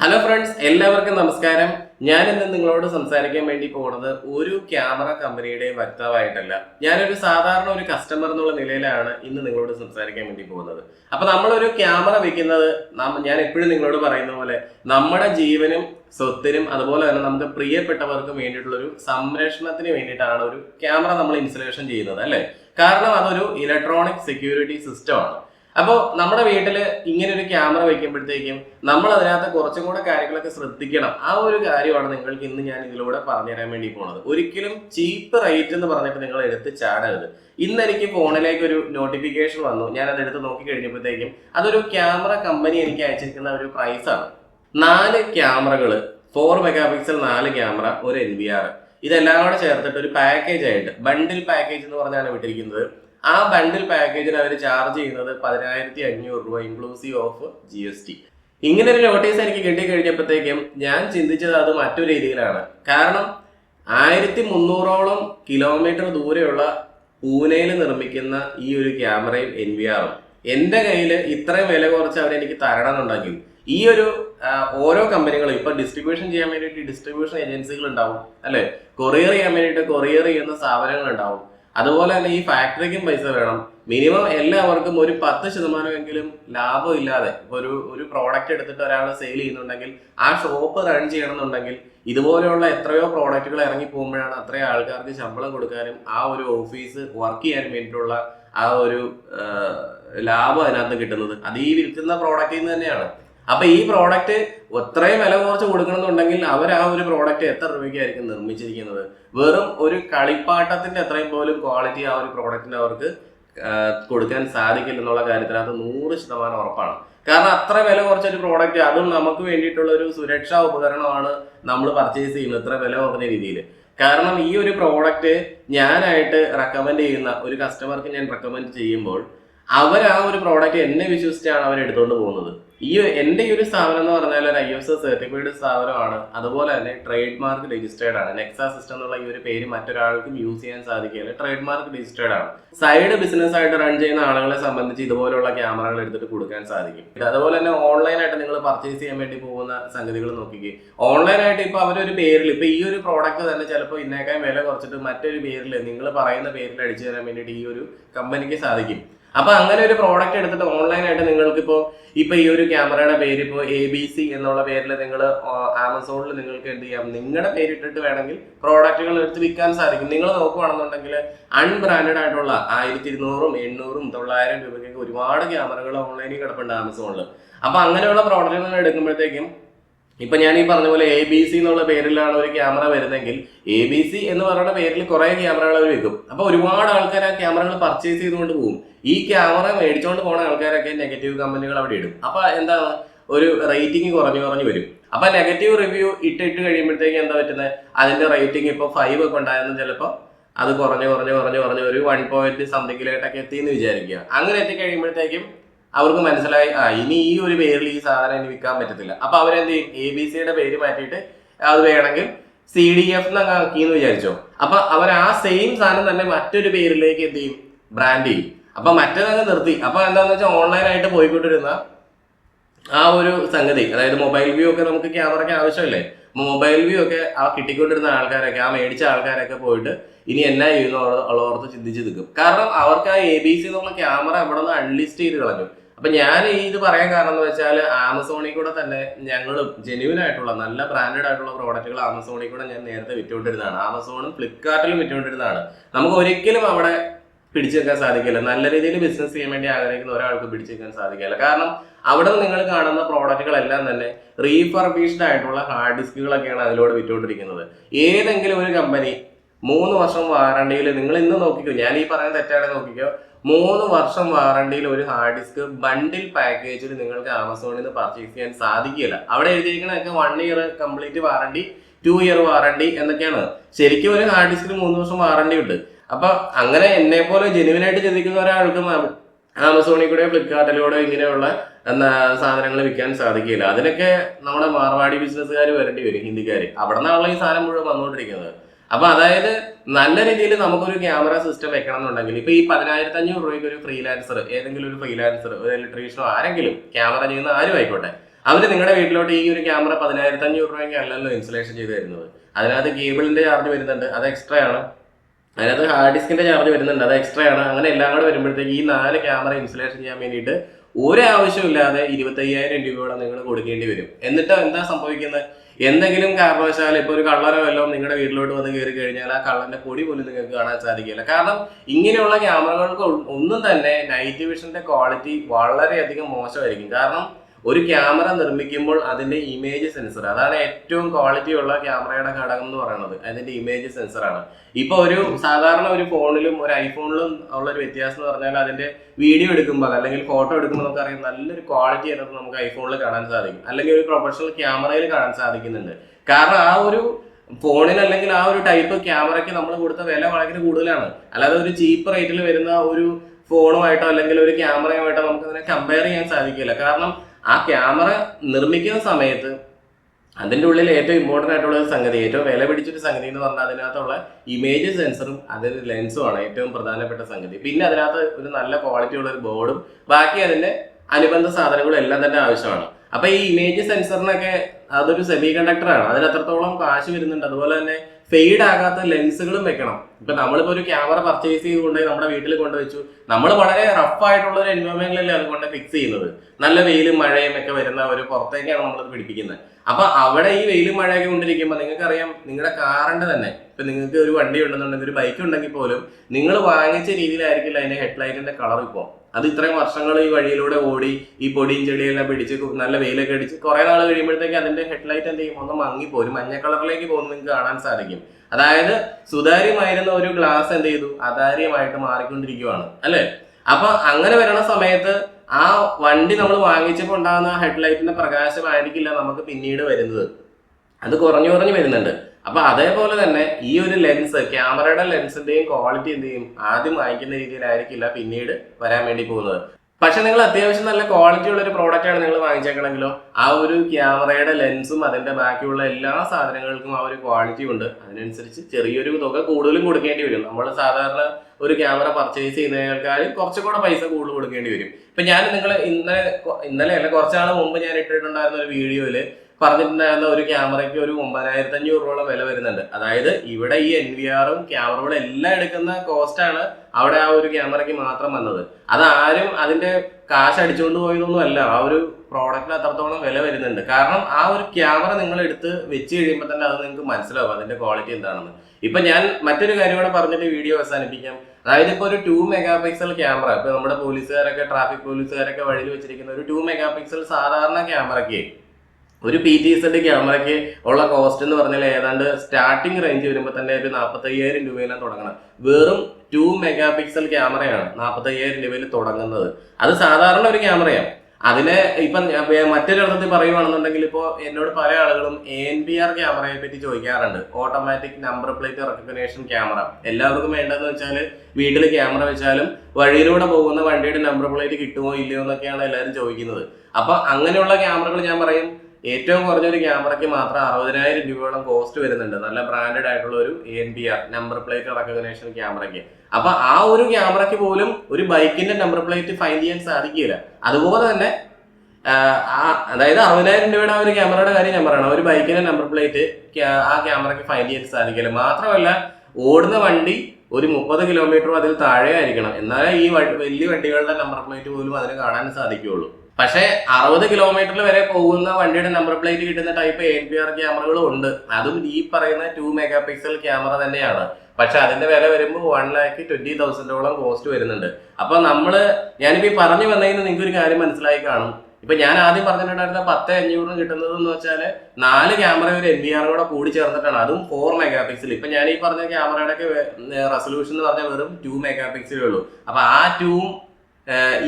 Hello friends എല്ലാവർക്കും നമസ്കാരം. ഞാൻ ഇന്ന് നിങ്ങളോട് സംസാരിക്കാൻ വേണ്ടി പോണത് ഒരു ക്യാമറ കമ്പനിയുടെ വക്താവായിട്ടല്ല. ഞാനൊരു സാധാരണ ഒരു കസ്റ്റമർ എന്നുള്ള നിലയിലാണ് ഇന്ന് നിങ്ങളോട് സംസാരിക്കാൻ വേണ്ടി പോകുന്നത്. അപ്പൊ നമ്മളൊരു ക്യാമറ വെക്കുന്നത് ഞാൻ എപ്പോഴും നിങ്ങളോട് പറയുന്ന പോലെ നമ്മുടെ ജീവനും സ്വത്തിനും അതുപോലെ തന്നെ നമുക്ക് പ്രിയപ്പെട്ടവർക്കും വേണ്ടിയിട്ടുള്ള ഒരു സംരക്ഷണത്തിന് വേണ്ടിയിട്ടാണ് ഒരു ക്യാമറ നമ്മൾ ഇൻസ്റ്റലേഷൻ ചെയ്യുന്നത് അല്ലേ? കാരണം അതൊരു ഇലക്ട്രോണിക് സെക്യൂരിറ്റി സിസ്റ്റമാണ് അപ്പോൾ നമ്മുടെ വീട്ടിൽ ഇങ്ങനെ ഒരു ക്യാമറ വെക്കുമ്പോഴത്തേക്കും നമ്മൾ അതിനകത്ത് കുറച്ചും കൂടെ കാര്യങ്ങളൊക്കെ ശ്രദ്ധിക്കണം. ആ ഒരു കാര്യമാണ് നിങ്ങൾക്ക് ഇന്ന് ഞാൻ ഇതിലൂടെ പറഞ്ഞുതരാൻ വേണ്ടി പോണത്. ഒരിക്കലും ചീപ്പ് റേറ്റ് എന്ന് പറഞ്ഞിട്ട് നിങ്ങൾ എടുത്ത് ചാടരുത്. ഇന്ന് എനിക്ക് ഫോണിലേക്ക് ഒരു നോട്ടിഫിക്കേഷൻ വന്നു. ഞാൻ അത് എടുത്ത് നോക്കി കഴിഞ്ഞപ്പോഴത്തേക്കും അതൊരു ക്യാമറ കമ്പനി എനിക്ക് അയച്ചിരിക്കുന്ന ഒരു പ്രൈസാണ് നാല് ക്യാമറകൾ ഫോർ മെഗാ പിക്സൽ നാല് ക്യാമറ ഒരു എൻ വി ആർ ഇതെല്ലാം കൂടെ ചേർത്തിട്ട് ഒരു പാക്കേജ് ആയിട്ട് ബണ്ടിൽ പാക്കേജ് എന്ന് പറഞ്ഞാണ് വിട്ടിരിക്കുന്നത്. ആ ബണ്ടിൽ പാക്കേജിന് അവർ ചാർജ് ചെയ്യുന്നത് പതിനായിരത്തി അഞ്ഞൂറ് രൂപ inclusive of G S T ഇങ്ങനെ ഒരു നോട്ടീസ് എനിക്ക് കിട്ടിക്കഴിഞ്ഞപ്പോഴത്തേക്കും ഞാൻ ചിന്തിച്ചത് അത് മറ്റൊരു രീതിയിലാണ്. കാരണം ആയിരത്തി മുന്നൂറോളം കിലോമീറ്റർ ദൂരെയുള്ള പൂനെയിൽ നിർമ്മിക്കുന്ന ഈ ഒരു ക്യാമറയും എൻ വി ആറും എന്റെ കയ്യിൽ ഇത്രയും വില കുറച്ച് അവരെനിക്ക് തരണം എന്നുണ്ടെങ്കിൽ ഈ ഒരു ഓരോ കമ്പനികളും ഇപ്പൊ ഡിസ്ട്രിബ്യൂഷൻ ചെയ്യാൻ വേണ്ടിയിട്ട് ഡിസ്ട്രിബ്യൂഷൻ ഏജൻസികൾ ഉണ്ടാവും അല്ലെ? കൊറിയർ ചെയ്യാൻ വേണ്ടിയിട്ട് കൊറിയർ ചെയ്യുന്ന സ്ഥാപനങ്ങൾ ഉണ്ടാവും അതുപോലെ തന്നെ ഈ ഫാക്ടറിക്കും പൈസ വേണം. മിനിമം എല്ലാവർക്കും ഒരു പത്ത് ശതമാനമെങ്കിലും ലാഭം ഇല്ലാതെ ഒരു ഒരു പ്രോഡക്റ്റ് എടുത്തിട്ട് ഒരാൾ സെയിൽ ചെയ്യുന്നുണ്ടെങ്കിൽ ആ ഷോപ്പ് റൺ ചെയ്യണമെന്നുണ്ടെങ്കിൽ ഇതുപോലെയുള്ള എത്രയോ പ്രോഡക്റ്റുകൾ ഇറങ്ങി പോകുമ്പോഴാണ് അത്രയും ആൾക്കാർക്ക് ശമ്പളം കൊടുക്കാനും ആ ഒരു ഓഫീസ് വർക്ക് ചെയ്യാനും വേണ്ടിയിട്ടുള്ള ആ ഒരു ലാഭം അതിനകത്ത് കിട്ടുന്നത്. അത് ഈ വിൽക്കുന്ന പ്രോഡക്റ്റിൽ നിന്ന് തന്നെയാണ്. അപ്പൊ ഈ പ്രോഡക്റ്റ് ഇത്രയും വില കുറച്ച് കൊടുക്കണമെന്നുണ്ടെങ്കിൽ അവർ ആ ഒരു പ്രോഡക്റ്റ് എത്ര രൂപയ്ക്കായിരിക്കും നിർമ്മിച്ചിരിക്കുന്നത്? വെറും ഒരു കളിപ്പാട്ടത്തിന്റെ അത്രയും പോലും ക്വാളിറ്റി ആ ഒരു പ്രോഡക്റ്റിന് അവർക്ക് കൊടുക്കാൻ സാധിക്കില്ല എന്നുള്ള കാര്യത്തിനകത്ത് നൂറ് ശതമാനം ഉറപ്പാണ്. കാരണം അത്ര വില കുറച്ചൊരു പ്രോഡക്റ്റ് അതും നമുക്ക് വേണ്ടിയിട്ടുള്ള ഒരു സുരക്ഷാ ഉപകരണമാണ് നമ്മൾ പർച്ചേസ് ചെയ്യുന്നത് ഇത്ര വില കുറഞ്ഞ രീതിയിൽ. കാരണം ഈ ഒരു പ്രോഡക്റ്റ് ഞാനായിട്ട് റെക്കമെൻഡ് ചെയ്യുന്ന ഒരു കസ്റ്റമർക്ക് ഞാൻ റെക്കമെൻഡ് ചെയ്യുമ്പോൾ അവർ ആ ഒരു പ്രോഡക്റ്റ് എന്നെ വിശ്വസിച്ചാണ് അവർ എടുത്തുകൊണ്ട് പോകുന്നത്. ഈ എന്റെ ഈ ഒരു സ്ഥാപനം എന്ന് പറഞ്ഞാൽ ഒരു ഐ എസ് സർട്ടിഫൈഡ് സ്ഥാപനമാണ്. അതുപോലെ തന്നെ ട്രേഡ് മാർക്ക് രജിസ്റ്റേർഡ് ആണ്. നെക്സ സിസ്റ്റം എന്നുള്ള ഈ ഒരു പേര് മറ്റൊരാൾക്കും യൂസ് ചെയ്യാൻ സാധിക്കില്ല ട്രേഡ് മാർക്ക് രജിസ്റ്റേർഡ് ആണ്. സൈഡ് ബിസിനസ് ആയിട്ട് റൺ ചെയ്യുന്ന ആളുകളെ സംബന്ധിച്ച് ഇതുപോലുള്ള ക്യാമറകൾ എടുത്തിട്ട് കൊടുക്കാൻ സാധിക്കും. അതുപോലെ തന്നെ ഓൺലൈൻ ആയിട്ട് നിങ്ങൾ പർച്ചേസ് ചെയ്യാൻ വേണ്ടി പോകുന്ന സംഗതികൾ നോക്കിക്കേ. ഓൺലൈനായിട്ട് ഇപ്പൊ അവരൊരു പേരിൽ ഇപ്പൊ ഈ ഒരു പ്രോഡക്റ്റ് തന്നെ ചിലപ്പോൾ ഇന്നേക്കാൻ വില കുറച്ചിട്ട് മറ്റൊരു പേരിൽ നിങ്ങൾ പറയുന്ന പേരിൽ അടിച്ചു തരാൻ വേണ്ടിയിട്ട് ഈ ഒരു കമ്പനിക്ക് സാധിക്കും. അപ്പൊ അങ്ങനെ ഒരു പ്രോഡക്റ്റ് എടുത്തിട്ട് ഓൺലൈനായിട്ട് നിങ്ങൾക്ക് ഇപ്പോ ഇപ്പൊ ഈ ഒരു ക്യാമറയുടെ പേര് ഇപ്പോ എ ബി സി എന്നുള്ള പേരിൽ നിങ്ങൾ ആമസോണിൽ നിങ്ങൾക്ക് എന്ത് ചെയ്യാം? നിങ്ങളുടെ പേരിട്ടിട്ട് വേണമെങ്കിൽ പ്രോഡക്റ്റുകൾ എടുത്ത് വിൽക്കാൻ സാധിക്കും. നിങ്ങൾ നോക്കുകയാണെന്നുണ്ടെങ്കിൽ അൺബ്രാൻഡഡ് ആയിട്ടുള്ള ആയിരത്തി ഇരുന്നൂറും എണ്ണൂറും തൊള്ളായിരം രൂപയ്ക്കൊക്കെ ഒരുപാട് ക്യാമറകൾ ഓൺലൈനിൽ കിടപ്പുണ്ട് ആമസോണിൽ അപ്പൊ അങ്ങനെയുള്ള പ്രോഡക്റ്റുകൾ എടുക്കുമ്പോഴത്തേക്കും ഇപ്പൊ ഞാൻ ഈ പറഞ്ഞ പോലെ എ ബി സി എന്നുള്ള പേരിലാണ് ഒരു ക്യാമറ വരുന്നെങ്കിൽ എ ബി സി എന്ന് പറയുന്ന പേരിൽ കുറെ ക്യാമറകൾ അവർ വെക്കും. അപ്പൊ ഒരുപാട് ആൾക്കാർ ആ ക്യാമറകൾ പർച്ചേസ് ചെയ്തുകൊണ്ട് പോകും. ഈ ക്യാമറ മേടിച്ചുകൊണ്ട് പോകുന്ന ആൾക്കാരൊക്കെ നെഗറ്റീവ് കമ്പനികൾ അവിടെ ഇടും. അപ്പൊ എന്താ ഒരു റേറ്റിംഗ് കുറഞ്ഞു കുറഞ്ഞു വരും. അപ്പൊ നെഗറ്റീവ് റിവ്യൂ ഇട്ട് ഇട്ട് കഴിയുമ്പോഴത്തേക്ക് എന്താ പറ്റുന്നത് അതിന്റെ റേറ്റിംഗ് ഇപ്പൊ ഫൈവ് ഒക്കെ ഉണ്ടായിരുന്നു ചിലപ്പോൾ അത് കുറഞ്ഞു കുറഞ്ഞു കുറഞ്ഞു കുറഞ്ഞു ഒരു വൺ പോയിന്റ് സംതിങ്ങിലായിട്ടൊക്കെ എത്തി എന്ന് വിചാരിക്കുക. അങ്ങനെ എത്തി കഴിയുമ്പോഴത്തേക്കും അവർക്ക് മനസ്സിലായി ആ ഇനി ഈ ഒരു പേരിൽ ഈ സാധനം ഇനി വിൽക്കാൻ പറ്റത്തില്ല. അപ്പൊ അവരെന്ത് ചെയ്യും? എ ബി സിയുടെ പേര് മാറ്റിയിട്ട് അത് വേണമെങ്കിൽ സി ഡി എഫ് എന്നൊക്കെ ആക്കിയെന്ന് വിചാരിച്ചോ? അപ്പൊ അവർ ആ സെയിം സാധനം തന്നെ മറ്റൊരു പേരിലേക്ക് എന്ത് ചെയ്യും? ബ്രാൻഡ് ചെയ്യും. അപ്പൊ മറ്റേതങ്ങ് നിർത്തി. അപ്പൊ എന്താന്ന് വെച്ചാൽ ഓൺലൈനായിട്ട് പോയിക്കൊണ്ടിരുന്ന ആ ഒരു സംഗതി അതായത് മൊബൈൽ വ്യൂ ഒക്കെ നമുക്ക് ക്യാമറയ്ക്ക് ആവശ്യമല്ലേ? മൊബൈൽ വ്യൂ ഒക്കെ ആ കിട്ടിക്കൊണ്ടിരുന്ന ആൾക്കാരൊക്കെ ആ മേടിച്ച ആൾക്കാരൊക്കെ പോയിട്ട് ഇനി എന്നാ ചെയ്യുന്നു ഉള്ളവർക്ക് ചിന്തിച്ച് നിൽക്കും. കാരണം അവർക്ക് ആ എ ബി സി എന്നുള്ള ക്യാമറ അവിടെ നിന്ന് അൺലിസ്റ്റ് ചെയ്ത് കളഞ്ഞു. അപ്പൊ ഞാൻ ഈ ഇത് പറയാൻ കാരണം എന്ന് വെച്ചാൽ ആമസോണിൽ കൂടെ തന്നെ ഞങ്ങൾ ജെന്യൂൻ ആയിട്ടുള്ള നല്ല ബ്രാൻഡഡ് ആയിട്ടുള്ള പ്രോഡക്റ്റുകൾ ആമസോണിൽ കൂടെ ഞാൻ നേരത്തെ വിറ്റുകൊണ്ടിരുന്നതാണ്. ആമസോണും ഫ്ലിപ്കാർട്ടിലും വിറ്റുകൊണ്ടിരുന്നതാണ്. നമുക്ക് ഒരിക്കലും അവിടെ പിടിച്ചു വെക്കാൻ സാധിക്കില്ല. നല്ല രീതിയിൽ ബിസിനസ് ചെയ്യാൻ വേണ്ടി ആഗ്രഹിക്കുന്ന ഒരാൾക്ക് പിടിച്ചെടുക്കാൻ സാധിക്കില്ല. കാരണം അവിടെ നിങ്ങൾ കാണുന്ന പ്രോഡക്റ്റുകളെല്ലാം തന്നെ റീഫർബിഷ്ഡ് ആയിട്ടുള്ള ഹാർഡ് ഡിസ്കുകളൊക്കെയാണ് അതിലൂടെ വിറ്റുകൊണ്ടിരിക്കുന്നത്. ഏതെങ്കിലും ഒരു കമ്പനി മൂന്ന് വർഷം വാറണ്ടിയിൽ നിങ്ങൾ ഇന്ന് നോക്കിക്കോ ഞാൻ ഈ പറയുന്ന തെറ്റാണ് നോക്കിക്കോ മൂന്ന് വർഷം വാറണ്ടിയിൽ ഒരു ഹാർഡ് ഡിസ്ക് ബണ്ടിൽ പാക്കേജിൽ നിങ്ങൾക്ക് ആമസോണിൽ നിന്ന് പർച്ചേസ് ചെയ്യാൻ സാധിക്കില്ല അവിടെ എഴുതിയിരിക്കണതൊക്കെ one year complete warranty two year warranty എന്നൊക്കെയാണ്. ശരിക്കും ഒരു ഹാർഡ് ഡിസ്കിന് മൂന്ന് വർഷം വാറണ്ടി ഉണ്ട്. അപ്പൊ അങ്ങനെ എന്നെ പോലെ ജെനുവിനായിട്ട് ചിന്തിക്കുന്ന ഒരാൾക്ക് ആമ- ആമസോണിൽ കൂടെ ഫ്ലിപ്കാർട്ടിലൂടെ ഇങ്ങനെയുള്ള സാധനങ്ങൾ വിൽക്കാൻ സാധിക്കില്ല. അതിനൊക്കെ നമ്മുടെ മാർവാടി ബിസിനസ്സുകാർ വരേണ്ടി വരും ഹിന്ദിക്കാർ അവിടെ നിന്നാണല്ലോ ഈ സാധനം മുഴുവൻ വന്നുകൊണ്ടിരിക്കുന്നത്. അപ്പൊ അതായത് നല്ല രീതിയിൽ നമുക്കൊരു ക്യാമറ സിസ്റ്റം വെക്കണം എന്നുണ്ടെങ്കിൽ ഇപ്പൊ ഈ പതിനായിരത്തി അഞ്ഞൂറ് രൂപയ്ക്ക് ഒരു ഫ്രീലാൻസർ ഏതെങ്കിലും ഒരു ഫ്രീലാൻസർ ഒരു ഇലക്ട്രീഷ്യനോ ആരെങ്കിലും ക്യാമറ ചെയ്യുന്ന ആരും ആയിക്കോട്ടെ. അവർ നിങ്ങളുടെ വീട്ടിലോട്ട് ഈ ഒരു ക്യാമറ പതിനായിരത്തി അഞ്ഞൂറ് രൂപയ്ക്ക് അല്ലല്ലോ ഇൻസ്റ്റലേഷൻ ചെയ്ത് തരുന്നത്. അതിനകത്ത് കേബിളിന്റെ ചാർജ് വരുന്നുണ്ട് അത് എക്സ്ട്രാ ആണ്. അതിനകത്ത് ഹാർഡ് ഡിസ്കിന്റെ ചാർജ് വരുന്നുണ്ട്. അത് എക്സ്ട്രാ ആണ്. അങ്ങനെ എല്ലാം കൂടെ വരുമ്പോഴത്തേക്ക് ഈ നാല് ക്യാമറ ഇൻസ്റ്റലേഷൻ ചെയ്യാൻ വേണ്ടിയിട്ട് ഒരു ആവശ്യമില്ലാതെ ഇരുപത്തയ്യായിരം രൂപയോടെ നിങ്ങൾ കൊടുക്കേണ്ടി വരും. എന്നിട്ട് എന്താ സംഭവിക്കുന്നത്? എന്തെങ്കിലും കാരണവശാൽ ഇപ്പൊ ഒരു കള്ളനോ വല്ലതും നിങ്ങളുടെ വീട്ടിലോട്ട് വന്ന് കയറി കഴിഞ്ഞാൽ ആ കള്ളന്റെ പൊടി പോലും നിങ്ങൾക്ക് കാണാൻ സാധിക്കില്ല. കാരണം ഇങ്ങനെയുള്ള ക്യാമറകൾക്ക് ഒന്നും തന്നെ നൈറ്റ് വിഷന്റെ ക്വാളിറ്റി വളരെയധികം മോശമായിരിക്കും. കാരണം ഒരു ക്യാമറ നിർമ്മിക്കുമ്പോൾ അതിന്റെ ഇമേജ് സെൻസർ അതാണ് ഏറ്റവും ക്വാളിറ്റി ഉള്ള ക്യാമറയുടെ ഘടകം എന്ന് പറയുന്നത്. അതിന്റെ ഇമേജ് സെൻസറാണ് ഇപ്പൊ ഒരു സാധാരണ ഒരു ഫോണിലും ഒരു ഐഫോണിലും ഉള്ള ഒരു വ്യത്യാസം എന്ന് പറഞ്ഞാൽ അതിന്റെ വീഡിയോ എടുക്കുമ്പോൾ അല്ലെങ്കിൽ ഫോട്ടോ എടുക്കുമ്പോൾ നമുക്കറിയാം നല്ലൊരു ക്വാളിറ്റി ആയിട്ട് നമുക്ക് ഐഫോണിൽ കാണാൻ സാധിക്കും. അല്ലെങ്കിൽ ഒരു പ്രൊഫഷണൽ ക്യാമറയിൽ കാണാൻ സാധിക്കുന്നുണ്ട്. കാരണം ആ ഒരു ഫോണിൽ അല്ലെങ്കിൽ ആ ഒരു ടൈപ്പ് ക്യാമറയ്ക്ക് നമ്മൾ കൊടുത്ത വില വളരെ കൂടുതലാണ്. അല്ലാതെ ഒരു ചീപ്പ് റേറ്റിൽ വരുന്ന ഒരു ഫോണുമായിട്ടോ അല്ലെങ്കിൽ ഒരു ക്യാമറയുമായിട്ടോ നമുക്ക് അതിനെ കമ്പയർ ചെയ്യാൻ സാധിക്കില്ല. കാരണം ആ ക്യാമറ നിർമ്മിക്കുന്ന സമയത്ത് അതിന്റെ ഉള്ളിൽ ഏറ്റവും ഇമ്പോർട്ടന്റ് ആയിട്ടുള്ള ഒരു സംഗതി ഏറ്റവും വില പിടിച്ചൊരു സംഗതി എന്ന് പറഞ്ഞാൽ അതിനകത്തുള്ള ഇമേജ് സെൻസറും അതിന് ലെൻസുമാണ് ഏറ്റവും പ്രധാനപ്പെട്ട സംഗതി. പിന്നെ അതിനകത്ത് ഒരു നല്ല ക്വാളിറ്റി ഉള്ള ഒരു ബോർഡും ബാക്കി അതിന്റെ അനുബന്ധ സാധനങ്ങളും എല്ലാം തന്നെ ആവശ്യമാണ്. അപ്പൊ ഈ ഇമേജ് സെൻസറിനൊക്കെ അതൊരു സെമി കണ്ടക്ടറാണ് അതിന് അത്രത്തോളം കാശ് വരുന്നുണ്ട്? അതുപോലെ തന്നെ ഫെയ്ഡ് ആകാത്ത ലെൻസുകളും വെക്കണം. ഇപ്പൊ നമ്മളിപ്പോ ഒരു ക്യാമറ പർച്ചേസ് ചെയ്ത് കൊണ്ടുപോയി നമ്മുടെ വീട്ടിൽ കൊണ്ടുവച്ചു. നമ്മൾ വളരെ റഫ് ആയിട്ടുള്ള ഒരു എൻവയോൺമെന്റിലല്ലേ അത് കൊണ്ട് ഫിക്സ് ചെയ്യുന്നത്. നല്ല വെയിലും മഴയും ഒക്കെ വരുന്ന ഒരു പുറത്തേക്കാണ് നമ്മളത് പിടിപ്പിക്കുന്നത്. അപ്പൊ അവിടെ ഈ വെയിലും മഴയൊക്കെ കൊണ്ടിരിക്കുമ്പോൾ നിങ്ങൾക്കറിയാം നിങ്ങളുടെ കാറിന്റെ തന്നെ ഇപ്പൊ നിങ്ങൾക്ക് ഒരു വണ്ടി ഉണ്ടെന്നുണ്ടെങ്കിൽ ഒരു ബൈക്ക് ഉണ്ടെങ്കിൽ പോലും നിങ്ങൾ വാങ്ങിച്ച രീതിയിലായിരിക്കില്ല അതിന്റെ ഹെഡ്ലൈറ്റിന്റെ കളർ ഇപ്പോൾ അത് ഇത്രയും വർഷങ്ങൾ ഈ വഴിയിലൂടെ ഓടി ഈ പൊടിയും ചെടിയെല്ലാം പിടിച്ച് നല്ല വെയിലൊക്കെ അടിച്ച് കുറെ നാൾ കഴിയുമ്പോഴത്തേക്ക് അതിന്റെ ഹെഡ്ലൈറ്റ് എന്ത് ചെയ്യും? ഒന്ന് മങ്ങിപ്പോരും. മഞ്ഞ കളറിലേക്ക് പോകുന്നത് നിങ്ങൾക്ക് കാണാൻ സാധിക്കും. അതായത് സുതാര്യമായിരുന്ന ഒരു ഗ്ലാസ് എന്ത് ചെയ്തു? അതാര്യമായിട്ട് മാറിക്കൊണ്ടിരിക്കുവാണ്. അല്ലേ? അപ്പൊ അങ്ങനെ വരണ സമയത്ത് ആ വണ്ടി നമ്മൾ വാങ്ങിച്ചപ്പോൾ ഉണ്ടാകുന്ന ഹെഡ്ലൈറ്റിന്റെ പ്രകാശമായിരിക്കില്ല നമുക്ക് പിന്നീട് വരുന്നത്. അത് കുറഞ്ഞു കുറഞ്ഞു വരുന്നുണ്ട്. അപ്പൊ അതേപോലെ തന്നെ ഈ ഒരു ലെൻസ് ക്യാമറയുടെ ലെൻസിന്റെയും ക്വാളിറ്റി എന്ത് ചെയ്യും ആദ്യം വാങ്ങിക്കുന്ന രീതിയിലായിരിക്കില്ല പിന്നീട് വരാൻ വേണ്ടി പോകുന്നത്. പക്ഷെ നിങ്ങൾ അത്യാവശ്യം നല്ല ക്വാളിറ്റി ഉള്ള ഒരു പ്രോഡക്റ്റ് ആണ് നിങ്ങൾ വാങ്ങിച്ചേക്കണമെങ്കിലോ ആ ഒരു ക്യാമറയുടെ ലെൻസും അതിന്റെ ബാക്കിയുള്ള എല്ലാ സാധനങ്ങൾക്കും ആ ഒരു ക്വാളിറ്റി ഉണ്ട്. അതിനനുസരിച്ച് ചെറിയൊരു തുക കൂടുതലും കൊടുക്കേണ്ടി വരും. നമ്മൾ സാധാരണ ഒരു ക്യാമറ പർച്ചേസ് ചെയ്യുന്നതിനേക്കാളും കുറച്ചും കൂടെ പൈസ കൂടുതൽ കൊടുക്കേണ്ടി വരും. ഇപ്പൊ ഞാൻ നിങ്ങൾ ഇന്നലെ ഇന്നലെ അല്ല കുറച്ചാൾ മുമ്പ് ഞാൻ ഇട്ടിട്ടുണ്ടായിരുന്ന ഒരു വീഡിയോയിൽ പറഞ്ഞിട്ടുണ്ടായിരുന്ന ഒരു ക്യാമറയ്ക്ക് ഒരു ഒമ്പതിനായിരത്തി അഞ്ഞൂറ് രൂപ വില വരുന്നുണ്ട്. അതായത് ഇവിടെ ഈ എൻ വി ആറും ക്യാമറകളും എല്ലാം എടുക്കുന്ന കോസ്റ്റാണ് അവിടെ ആ ഒരു ക്യാമറയ്ക്ക് മാത്രം വന്നത്. അത് ആരും അതിന്റെ കാശ് അടിച്ചുകൊണ്ട് പോയതൊന്നും അല്ല. ആ ഒരു പ്രോഡക്റ്റിന് അത്രത്തോളം വില വരുന്നുണ്ട്. കാരണം ആ ഒരു ക്യാമറ നിങ്ങൾ എടുത്ത് വെച്ച് കഴിയുമ്പോൾ തന്നെ അത് നിങ്ങൾക്ക് മനസ്സിലാവും അതിന്റെ ക്വാളിറ്റി എന്താണെന്ന്. ഇപ്പൊ ഞാൻ മറ്റൊരു കാര്യം കൂടെ പറഞ്ഞിട്ട് വീഡിയോ അവസാനിപ്പിക്കാം. അതായത് ഇപ്പൊ ഒരു ടു മെഗാ പിക്സൽ ക്യാമറ ഇപ്പൊ നമ്മുടെ പോലീസുകാരൊക്കെ ട്രാഫിക് പോലീസുകാരൊക്കെ വഴിയിൽ വെച്ചിരിക്കുന്ന ഒരു ടു മെഗാ പിക്സൽ സാധാരണ ക്യാമറയ്ക്ക് ഒരു പി ടി സെഡ് ക്യാമറയ്ക്ക് ഉള്ള കോസ്റ്റ് എന്ന് പറഞ്ഞാൽ ഏതാണ്ട് സ്റ്റാർട്ടിംഗ് റേഞ്ച് വരുമ്പോൾ തന്നെ ഒരു നാൽപ്പത്തയ്യായിരം രൂപയിലാണ് തുടങ്ങണം വെറും ടു മെഗാ പിക്സൽ ക്യാമറയാണ് നാൽപ്പത്തയ്യായിരം രൂപയിൽ തുടങ്ങുന്നത്. അത് സാധാരണ ഒരു ക്യാമറയാണ് അതിനെ ഇപ്പം ഞാൻ വേ- മറ്റൊരു അർത്ഥത്തിൽ പറയുവാണെന്നുണ്ടെങ്കിൽ ഇപ്പോൾ എന്നോട് പല ആളുകളും എ എൻ ബി ആർ ക്യാമറയെ പറ്റി ചോദിക്കാറുണ്ട്. Automatic number plate recognition camera എല്ലാവർക്കും വേണ്ടതെന്ന് വെച്ചാൽ വീട്ടിൽ ക്യാമറ വെച്ചാലും വഴിയിലൂടെ പോകുന്ന വണ്ടിയുടെ നമ്പർ പ്ലേറ്റ് കിട്ടുമോ ഇല്ലയോ എന്നൊക്കെയാണ് എല്ലാവരും ചോദിക്കുന്നത്. അപ്പൊ അങ്ങനെയുള്ള ക്യാമറകൾ ഞാൻ പറയും. ഏറ്റവും കുറഞ്ഞൊരു ക്യാമറയ്ക്ക് മാത്രം അറുപതിനായിരം രൂപയോളം കോസ്റ്റ് വരുന്നുണ്ട്. നല്ല ബ്രാൻഡഡ് ആയിട്ടുള്ള ഒരു N B R number plate recognition ക്യാമറയ്ക്ക്. അപ്പൊ ആ ഒരു ക്യാമറയ്ക്ക് പോലും ഒരു ബൈക്കിന്റെ നമ്പർ പ്ലേറ്റ് ഫൈൻഡ് ചെയ്യാൻ സാധിക്കില്ല അതുപോലെ തന്നെ അതായത് അറുപതിനായിരം രൂപയുടെ ഒരു ക്യാമറയുടെ കാര്യം ഞാൻ പറയണം. ഒരു ബൈക്കിന്റെ നമ്പർ പ്ലേറ്റ് ആ ക്യാമറയ്ക്ക് ഫൈൻഡ് ചെയ്യാൻ സാധിക്കില്ല മാത്രമല്ല ഓടുന്ന വണ്ടി ഒരു മുപ്പത് കിലോമീറ്ററും അതിൽ താഴെ ആയിരിക്കണം എന്നാലേ ഈ വലിയ വണ്ടികളുടെ നമ്പർ പ്ലേറ്റ് പോലും അതിന് കാണാൻ സാധിക്കുകയുള്ളൂ. പക്ഷേ അറുപത് കിലോമീറ്ററിൽ വരെ പോകുന്ന വണ്ടിയുടെ നമ്പർ പ്ലേറ്റ് കിട്ടുന്ന ടൈപ്പ് എൻ പി ആർ ക്യാമറകളും ഉണ്ട്. അതും ഈ പറയുന്ന ടു മെഗാ പിക്സൽ ക്യാമറ തന്നെയാണ്. പക്ഷെ അതിന്റെ വില വരുമ്പോൾ വൺ ലാക്ക് ട്വന്റി തൗസൻഡോളം കോസ്റ്റ് വരുന്നുണ്ട്. അപ്പൊ നമ്മൾ ഞാനിപ്പോ പറഞ്ഞു വന്നതിന് നിങ്ങൾക്ക് ഒരു കാര്യം മനസ്സിലായി കാണും. ഇപ്പൊ ഞാൻ ആദ്യം പറഞ്ഞിട്ടുണ്ടായിരുന്ന പത്ത് അഞ്ഞൂറ് കിട്ടുന്നത് എന്ന് വെച്ചാൽ നാല് ക്യാമറ ഒരു എൻ ബി ആർ കൂടെ കൂടി ചേർന്നിട്ടാണ്. അതും ഫോർ മെഗാ പിക്സൽ ഇപ്പൊ ഞാൻ ഈ പറഞ്ഞ ക്യാമറയുടെ ഒക്കെ റെസൊല്യൂഷൻ എന്ന് പറഞ്ഞാൽ വെറും ടു മെഗാ പിക്സലേ ഉള്ളൂ. അപ്പൊ ആ ടൂവും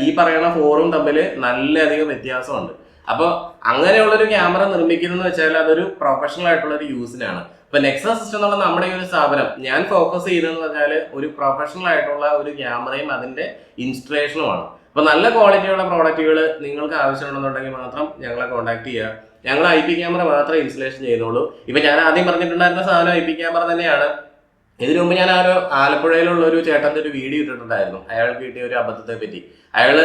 ഈ പറയുന്ന ഫോറും തമ്മിൽ നല്ലധികം വ്യത്യാസമുണ്ട്. അപ്പോൾ അങ്ങനെയുള്ളൊരു ക്യാമറ നിർമ്മിക്കുന്നതെന്ന് വെച്ചാൽ അതൊരു പ്രൊഫഷണൽ ആയിട്ടുള്ള ഒരു യൂസിനാണ് ഇപ്പൊ നെക്സ സിസ്റ്റം എന്നുള്ള നമ്മുടെ ഈ ഒരു സ്ഥാപനം ഞാൻ ഫോക്കസ് ചെയ്തതെന്ന് പറഞ്ഞാൽ ഒരു പ്രൊഫഷണൽ ആയിട്ടുള്ള ഒരു ക്യാമറയും അതിന്റെ ഇൻസ്റ്റലേഷനുമാണ് അപ്പൊ നല്ല ക്വാളിറ്റിയുള്ള പ്രോഡക്റ്റുകൾ നിങ്ങൾക്ക് ആവശ്യമുണ്ടെന്നുണ്ടെങ്കിൽ മാത്രം ഞങ്ങളെ കോൺടാക്ട് ചെയ്യുക. ഞങ്ങൾ ഐ പി ക്യാമറ മാത്രമേ ഇൻസ്റ്റലേഷൻ ചെയ്യുന്നുള്ളൂ. ഇപ്പം ഞാൻ ആദ്യം പറഞ്ഞിട്ടുണ്ടായിരുന്ന സാധനം ഐ പി ക്യാമറ തന്നെയാണ്. ഇതിനു മുമ്പ് ഞാൻ ആ ഒരു ആലപ്പുഴയിലുള്ള ഒരു ചേട്ടന്റെ ഒരു വീഡിയോ ഇട്ടിട്ടുണ്ടായിരുന്നു. അയാൾക്ക് കിട്ടിയ ഒരു അബദ്ധത്തെ പറ്റി അയാൾ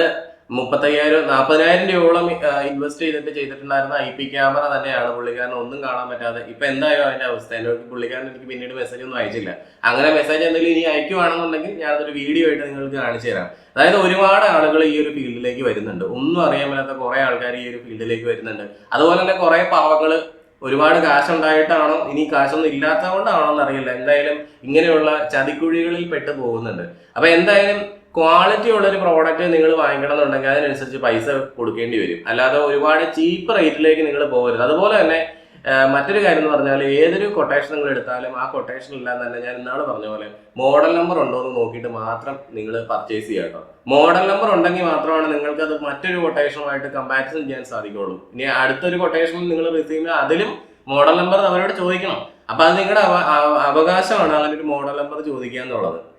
മുപ്പത്തയ്യായിരം നാൽപ്പതിനായിരം രൂപയോളം ഇൻവെസ്റ്റ് ചെയ്തിട്ട് ചെയ്തിട്ടുണ്ടായിരുന്ന ഐ പി ക്യാമറ തന്നെയാണ് പുള്ളിക്കാരൻ. ഒന്നും കാണാൻ പറ്റാതെ ഇപ്പൊ എന്തായാലും അതിന്റെ അവസ്ഥ. എന്നോട് പുള്ളിക്കാരൻ എനിക്ക് പിന്നീട് മെസ്സേജ് ഒന്നും അയച്ചില്ല. അങ്ങനെ മെസ്സേജ് എന്തെങ്കിലും ഇനി അയക്കുവാണെന്നുണ്ടെങ്കിൽ അതൊരു വീഡിയോ ആയിട്ട് നിങ്ങൾക്ക് കാണിച്ചു തരാം. അതായത് ഒരുപാട് ആളുകൾ ഈ ഒരു ഫീൽഡിലേക്ക് വരുന്നുണ്ട്. ഒന്നും അറിയാൻ മേലാത്ത കുറെ ആൾക്കാർ ഈ ഒരു ഫീൽഡിലേക്ക് വരുന്നുണ്ട്. അതുപോലെ തന്നെ കുറെ പാവങ്ങൾ ഒരുപാട് കാശുണ്ടായിട്ടാണോ ഇനി കാശൊന്നും ഇല്ലാത്തത് കൊണ്ടാണോ എന്നറിയില്ല. എന്തായാലും ഇങ്ങനെയുള്ള ചതിക്കുഴികളിൽ പെട്ട് പോകുന്നുണ്ട്. അപ്പൊ എന്തായാലും ക്വാളിറ്റി ഉള്ള ഒരു പ്രോഡക്റ്റ് നിങ്ങൾ വാങ്ങിക്കണം എന്നുണ്ടെങ്കിൽ അതിനനുസരിച്ച് പൈസ കൊടുക്കേണ്ടി വരും. അല്ലാതെ ഒരുപാട് ചീപ്പ് റേറ്റിലേക്ക് നിങ്ങൾ പോകരുത്. അതുപോലെ തന്നെ മറ്റൊരു കാര്യം എന്ന് പറഞ്ഞാൽ ഏതൊരു കൊട്ടേഷൻ നിങ്ങൾ എടുത്താലും ആ കൊട്ടേഷൻ ഇല്ലാന്ന് തന്നെ ഞാൻ ഇന്നാൾ പറഞ്ഞ പോലെ മോഡൽ നമ്പർ ഉണ്ടോ എന്ന് നോക്കിയിട്ട് മാത്രം നിങ്ങൾ പർച്ചേസ് ചെയ്യുക കേട്ടോ. മോഡൽ നമ്പർ ഉണ്ടെങ്കിൽ മാത്രമാണ് നിങ്ങൾക്ക് അത് മറ്റൊരു കൊട്ടേഷനുമായിട്ട് കമ്പാരിസൺ ചെയ്യാൻ സാധിക്കുള്ളൂ ഇനി അടുത്തൊരു കൊട്ടേഷൻ നിങ്ങൾ റിസീവ് അതിലും മോഡൽ നമ്പർ അവരോട് ചോദിക്കണം. അപ്പൊ അത് നിങ്ങളുടെ അവ- അവ- അവകാശമാണ് അങ്ങനെ ഒരു മോഡൽ നമ്പർ ചോദിക്കുക എന്നുള്ളത്.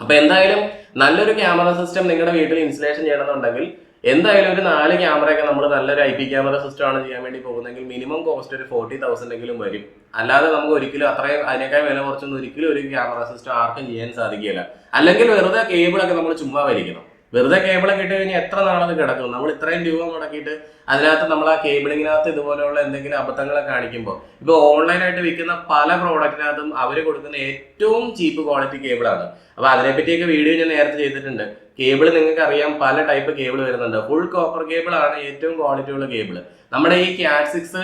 അപ്പൊ എന്തായാലും നല്ലൊരു ക്യാമറ സിസ്റ്റം നിങ്ങളുടെ വീട്ടിൽ ഇൻസ്റ്റലേഷൻ ചെയ്യണമെന്നുണ്ടെങ്കിൽ എന്തായാലും ഒരു നാല് ക്യാമറയൊക്കെ നമ്മൾ നല്ലൊരു ഐ പി ക്യാമറ സിസ്റ്റം ആണ് ചെയ്യാൻ വേണ്ടി പോകുന്നെങ്കിൽ മിനിമം കോസ്റ്റ് ഒരു ഫോർട്ടി തൗസൻഡ് എങ്കിലും വരും. അല്ലാതെ നമുക്ക് ഒരിക്കലും അത്രയും അതിനേക്കാൾ വില കുറച്ചൊന്നും ഒരിക്കലും ഒരു ക്യാമറ സിസ്റ്റം ആർക്കും ചെയ്യാൻ സാധിക്കില്ല അല്ലെങ്കിൽ വെറുതെ കേബിളൊക്കെ നമ്മൾ ചുമ്മാ വലിക്കണം. വെറുതെ കേബിളൊക്കെ ഇട്ട് കഴിഞ്ഞാൽ എത്ര നാളത് കിടക്കും? നമ്മൾ ഇത്രയും രൂപ മുടക്കിയിട്ട് അതിനകത്ത് നമ്മൾ ആ കേബിളിങ്ങിനകത്ത് ഇതുപോലെയുള്ള എന്തെങ്കിലും അബദ്ധങ്ങളൊക്കെ കാണിക്കുമ്പോൾ ഇപ്പോൾ ഓൺലൈനായിട്ട് വിൽക്കുന്ന പല പ്രോഡക്റ്റിനകത്തും അവർ കൊടുക്കുന്ന ഏറ്റവും ചീപ്പ് ക്വാളിറ്റി കേബിളാണ് അപ്പോൾ അതിനെപ്പറ്റിയൊക്കെ വീഡിയോ ഞാൻ നേരത്തെ ചെയ്തിട്ടുണ്ട്. കേബിൾ നിങ്ങൾക്ക് അറിയാം പല ടൈപ്പ് കേബിൾ വരുന്നുണ്ട്. ഫുൾ കോപ്പർ കേബിൾ ആണ് ഏറ്റവും ക്വാളിറ്റി ഉള്ള കേബിൾ നമ്മുടെ ഈ ക്യാറ്റ് സിക്സ്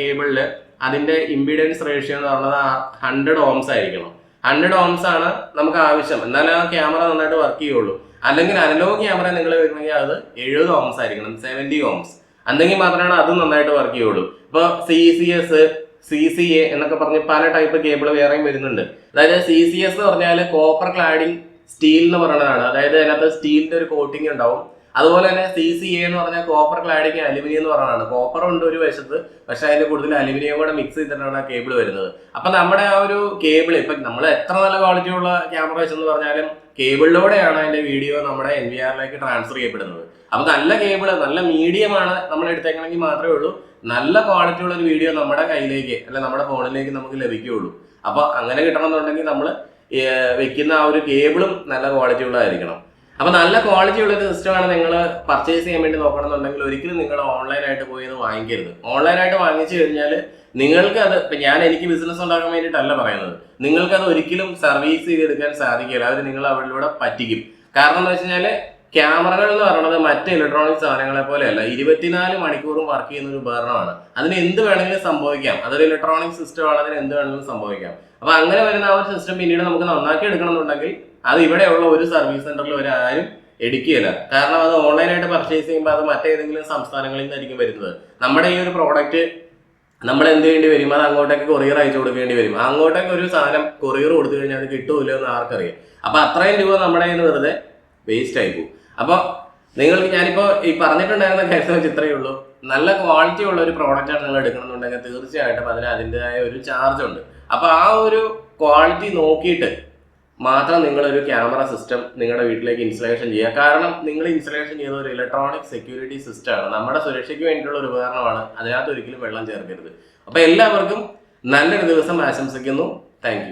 കേബിളിൽ അതിന്റെ ഇമ്പിഡൻസ് റേഷ്യോ എന്ന് പറയുന്നത് ഹൺഡ്രഡ് ഓംസ് ആയിരിക്കണം. ഹൺഡ്രഡ് ഓംസ് ആണ് നമുക്ക് ആവശ്യം. എന്നാലേ ആ ക്യാമറ നന്നായിട്ട് വർക്ക് ചെയ്യുള്ളൂ. അല്ലെങ്കിൽ അനലോഗ് ക്യാമറ നിങ്ങൾ വരുന്നെങ്കിൽ അത് എഴുപത് ഓംസ് ആയിരിക്കണം സെവന്റി ഓംസ് അല്ലെങ്കിൽ മാത്രമാണ് അത് നന്നായിട്ട് വർക്ക് ചെയ്യുള്ളൂ. ഇപ്പോൾ C C S C C A എന്നൊക്കെ പറഞ്ഞ് പല ടൈപ്പ് കേബിൾ വേറെയും വരുന്നുണ്ട്. അതായത് സി സി എസ് എന്ന് പറഞ്ഞാൽ കോപ്പർ ക്ലാഡിങ് സ്റ്റീൽ എന്ന് പറയുന്നതാണ്. അതായത് അതിനകത്ത് സ്റ്റീലിന്റെ ഒരു കോട്ടിംഗ് ഉണ്ടാവും. അതുപോലെ തന്നെ സി സി എ എന്ന് പറഞ്ഞാൽ കോപ്പർ ക്ലാഡിങ് അലുമിനിയം എന്ന് പറയുന്നതാണ് കോപ്പർ ഉണ്ട് ഒരു വശത്ത് പക്ഷെ അതിൽ കൂടുതൽ അലുമിനിയം കൂടെ മിക്സ് ചെയ്തിട്ടാണ് ആ കേബിൾ വരുന്നത്. അപ്പൊ നമ്മുടെ ആ ഒരു കേബിൾ ഇപ്പൊ നമ്മൾ എത്ര നല്ല ക്വാളിറ്റി ഉള്ള ക്യാമറ വെച്ചെന്ന് പറഞ്ഞാലും കേബിളിലൂടെയാണ് അതിന്റെ വീഡിയോ നമ്മുടെ എൻ വി ആറിലേക്ക് ട്രാൻസ്ഫർ ചെയ്യപ്പെടുന്നത്. അപ്പൊ നല്ല കേബിൾ നല്ല മീഡിയമാണ് നമ്മൾ എടുത്തേക്കണമെങ്കിൽ മാത്രമേ ഉള്ളൂ. നല്ല ക്വാളിറ്റി ഉള്ള ഒരു വീഡിയോ നമ്മുടെ കയ്യിലേക്ക് അല്ല നമ്മുടെ ഫോണിലേക്ക് നമുക്ക് ലഭിക്കുകയുള്ളൂ. അപ്പൊ അങ്ങനെ കിട്ടണമെന്നുണ്ടെങ്കിൽ നമ്മൾ വെക്കുന്ന ആ ഒരു കേബിളും നല്ല ക്വാളിറ്റി ഉള്ളതായിരിക്കണം അപ്പൊ നല്ല ക്വാളിറ്റി ഉള്ള ഒരു സിസ്റ്റമാണ് നിങ്ങൾ പർച്ചേസ് ചെയ്യാൻ വേണ്ടി നോക്കണമെന്നുണ്ടെങ്കിൽ ഒരിക്കലും നിങ്ങൾ ഓൺലൈനായിട്ട് പോയി അത് വാങ്ങിക്കരുത്. ഓൺലൈനായിട്ട് വാങ്ങിച്ചു കഴിഞ്ഞാൽ നിങ്ങൾക്ക് അത് ഇപ്പൊ ഞാൻ എനിക്ക് ബിസിനസ് ഉണ്ടാക്കാൻ വേണ്ടിയിട്ടല്ല പറയുന്നത്. നിങ്ങൾക്ക് അത് ഒരിക്കലും സർവീസ് ചെയ്തെടുക്കാൻ സാധിക്കില്ല. അത് നിങ്ങൾ അവരിലൂടെ പറ്റിക്കും. കാരണം എന്താ വെച്ച് കഴിഞ്ഞാൽ ക്യാമറകൾ എന്ന് പറയുന്നത് മറ്റ് ഇലക്ട്രോണിക് സാധനങ്ങളെ പോലെയല്ല. ഇരുപത്തിനാല് മണിക്കൂറും വർക്ക് ചെയ്യുന്ന ഒരു ഉപകരണമാണ്. അതിന് എന്ത് വേണമെങ്കിലും സംഭവിക്കാം. അതൊരു ഇലക്ട്രോണിക് സിസ്റ്റം ആണ്. അതിന് എന്ത് വേണമെങ്കിലും സംഭവിക്കാം. അപ്പൊ അങ്ങനെ വരുന്ന ആ ഒരു സിസ്റ്റം പിന്നീട് നമുക്ക് നന്നാക്കി എടുക്കണം എന്നുണ്ടെങ്കിൽ അത് ഇവിടെയുള്ള ഒരു സർവീസ് സെന്ററിൽ ഒരു ആരും എടുക്കുകയില്ല. കാരണം അത് ഓൺലൈനായിട്ട് പർച്ചേസ് ചെയ്യുമ്പോൾ അത് മറ്റേതെങ്കിലും സംസ്ഥാനങ്ങളിൽ നിന്നായിരിക്കും വരുന്നത്. നമ്മുടെ ഈ ഒരു പ്രോഡക്റ്റ് നമ്മൾ എന്ത് ചെയ്യേണ്ടി വരും? അത് അങ്ങോട്ടേക്ക് കൊറിയർ അയച്ചു കൊടുക്കേണ്ടി വരും. അങ്ങോട്ടേക്ക് ഒരു സാധനം കൊറിയർ കൊടുത്തു കഴിഞ്ഞാൽ അത് കിട്ടൂല എന്ന് ആർക്കറിയാം. അപ്പൊ അത്രയും രൂപ നമ്മുടെ കയ്യിൽ നിന്ന് വെറുതെ വേസ്റ്റ് ആയി പോകും. അപ്പൊ നിങ്ങൾക്ക് ഞാനിപ്പോ ഈ പറഞ്ഞിട്ടുണ്ടായിരുന്ന കാര്യം ഇത്രയേ ഉള്ളൂ. നല്ല ക്വാളിറ്റി ഉള്ള ഒരു പ്രോഡക്റ്റ് ആണ് നിങ്ങൾ എടുക്കണമെന്നുണ്ടെങ്കിൽ തീർച്ചയായിട്ടും അതിന് അതിന്റെതായ ഒരു ചാർജ് ഉണ്ട്. അപ്പൊ ആ ഒരു ക്വാളിറ്റി നോക്കിയിട്ട് മാത്രം നിങ്ങളൊരു ക്യാമറ സിസ്റ്റം നിങ്ങളുടെ വീട്ടിലേക്ക് ഇൻസ്റ്റലേഷൻ ചെയ്യുക. കാരണം നിങ്ങൾ ഇൻസ്റ്റലേഷൻ ചെയ്ത ഒരു ഇലക്ട്രോണിക് സെക്യൂരിറ്റി സിസ്റ്റമാണ് നമ്മുടെ സുരക്ഷയ്ക്ക് വേണ്ടിയിട്ടുള്ള ഒരു ഉപകരണമാണ്. അതിനകത്ത് ഒരിക്കലും വെള്ളം ചേർക്കരുത്. അപ്പോൾ എല്ലാവർക്കും നല്ലൊരു ദിവസം ആശംസിക്കുന്നു. താങ്ക്